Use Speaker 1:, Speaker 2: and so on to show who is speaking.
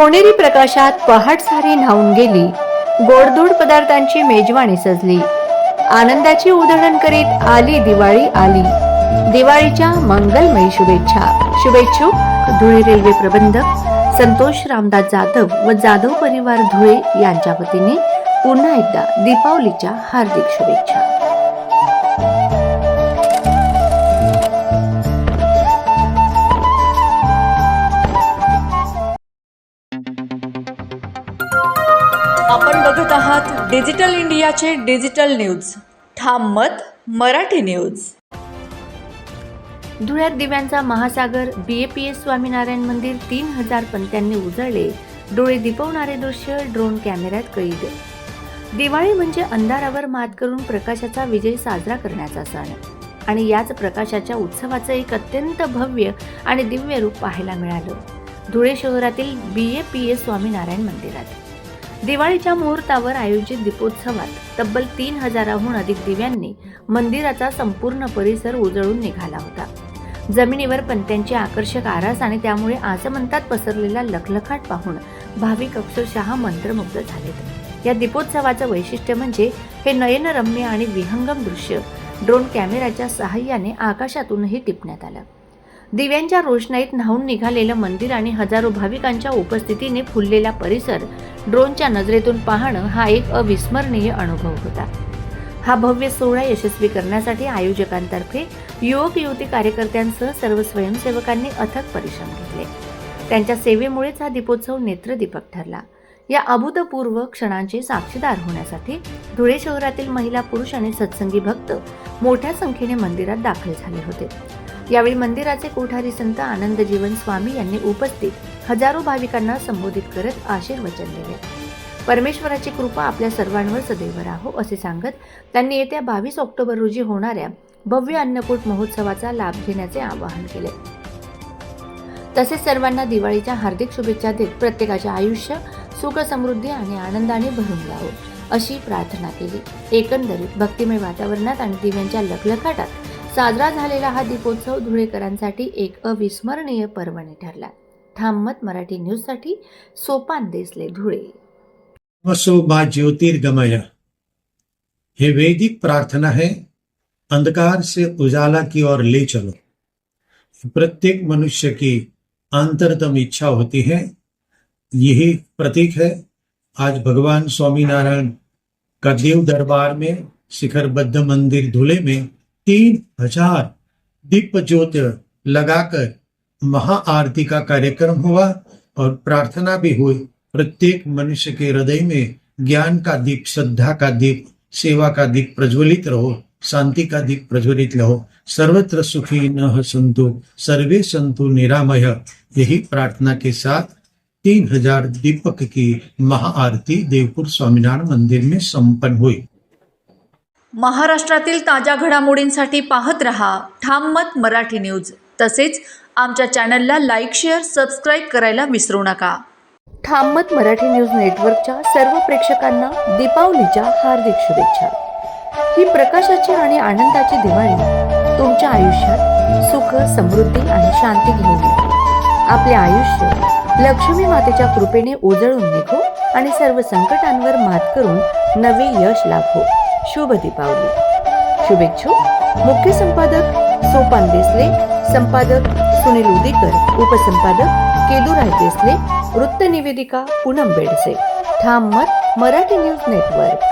Speaker 1: सोनेरी प्रकाशात पहाट सारी न्हावून गेली. गोडधोड पदार्थांची मेजवानी सजली. आनंदाची उधळण करीत आली दिवाळी आली. दिवाळीच्या मंगलमयी शुभेच्छा. शुभेच्छुक धुळे रेल्वे प्रबंधक संतोष रामदास जाधव व जाधव परिवार धुळे यांच्या वतीने पुन्हा एकदा दीपावलीच्या हार्दिक शुभेच्छा.
Speaker 2: आपण बघत आहात डिजिटल इंडियाचे डिजिटल न्यूज. ठाम मत मराठी न्यूज.
Speaker 1: धुळ्यात दिव्यांचा महासागर बी ए पी स्वामीनारायण मंदिर तीन हजार पंत्यांनी उजळले. डोळे दिपवणारे दृश्य ड्रोन कॅमेऱ्यात कैद. दिवाळी म्हणजे अंधारावर मात करून प्रकाशाचा विजय साजरा करण्याचा सण. आणि याच प्रकाशाच्या उत्सवाचं एक अत्यंत भव्य आणि दिव्य रूप पाहायला मिळालं. धुळे शहरातील बी ए पी ए स्वामीनारायण मंदिरात. दिवाळीच्या मुहूर्तावर आयोजित दीपोत्सवात तब्बल तीन हजाराहून अधिक दिव्यांनी मंदिराचा संपूर्ण परिसर उजळून निघाला होता. जमिनीवर पंत्यांची आकर्षक आरास आणि त्यामुळे आसमंतात पसरलेला लखलखाट पाहून भाविक अक्षरशः मंत्रमुग्ध झालेत. या दीपोत्सवाचं वैशिष्ट्य म्हणजे हे नयनरम्य आणि विहंगम दृश्य ड्रोन कॅमेराच्या सहाय्याने आकाशातूनही टिपण्यात आलं. दिव्यांच्या रोषणाईत न्हावून निघालेलं मंदिर आणि हजारो भाविकांच्या उपस्थितीने फुललेला परिसर ड्रोनच्या नजरेतून पाहणं हा एक अविस्मरणीय अनुभव होता. हा भव्य सोहळा यशस्वी करण्यासाठी आयोजकांतर्फे युवक युवती कार्यकर्त्यांसह सर्व स्वयंसेवकांनी अथक परिश्रम घेतले. त्यांच्या सेवेमुळेच हा दीपोत्सव नेत्रदीपक ठरला. या अभूतपूर्व क्षणांचे साक्षीदार होण्यासाठी धुळे शहरातील महिला पुरुष आणि सत्संगी भक्त मोठ्या संख्येने मंदिरात दाखल झाले होते. यावेळी मंदिराचे कोठारी संत आनंद जीवन स्वामी यांनी उपस्थित हजारो भाविकांना संबोधित करत आशीर्वचन दिले. परमेश्वराची कृपा आपल्या सर्वांवर सदैव राहो असे सांगत त्यांनी येत्या बावीस ऑक्टोबर रोजी होणाऱ्या भव्य अन्नकूट महोत्सवाचा लाभ घेण्याचे आवाहन केले. तसेच सर्वांना दिवाळीच्या हार्दिक शुभेच्छा देत प्रत्येकाचे आयुष्य सुख समृद्धी आणि आनंदाने भरून जावं अशी प्रार्थना केली. एकंदरीत भक्तिमय वातावरणात आणि दिव्यांच्या लखलखाटात साजरा झालेला हा दीपोत्सव धुळेकरांसाठी एक अविस्मरणीय पर्वणी ठरला. ठाममत मराठी न्यूजसाठी सोपान देसले धुळे.
Speaker 3: शोभा ज्योतिर्गमय. हे वैदिक प्रार्थना है अंधकार से उजाला की ओर ले चलो. प्रत्येक मनुष्य की अंतरतम इच्छा होती है यही प्रतीक है। आज भगवान स्वामीनारायण का देव दरबार में शिखरबद्ध मंदिर धुले में तीन हज़ार दीप ज्योत लगाकर महाआरती का कार्यक्रम हुआ और प्रार्थना भी हुई। प्रत्येक मनुष्य के हृदय में ज्ञान का दीप, श्रद्धा का दीप, सेवा का दीप प्रज्वलित रहो, शांति का दीप प्रज्वलित रहो। सर्वत्र सुखी न संतु, सर्वे संतु निरामय। यही प्रार्थना के साथ तीन हज़ार दीपक की महाआरती देवपुर स्वामीनारायण मंदिर में संपन्न हुई।
Speaker 2: महाराष्ट्रातील ताज्या घडामोडींसाठी पाहत रहा ठाम मत मराठी न्यूज. तसेच आमच्या चॅनलला लाईक शेअर सबस्क्राईब करायला विसरू नका.
Speaker 1: ठाम मत मराठी न्यूज नेटवर्कच्या सर्व प्रेक्षकांना दीपावलीच्या हार्दिक शुभेच्छा. ही प्रकाशाची आणि आनंदाची दिवाळी तुमच्या आयुष्यात सुख समृद्धी आणि शांती घेऊन आपले आयुष्य लक्ष्मी मातेच्या कृपेने उजळून निघो आणि सर्व संकटांवर मात करून नवे यश लाभो. शुभ दीपावली शुभेच्छुक मुख्य संपादक सोपान देसले संपादक सुनील उदीकर उपसंपादक केदुराय देसले वृत्त निवेदिका पूनम बेडसे ठाम मत मराठी न्यूज नेटवर्क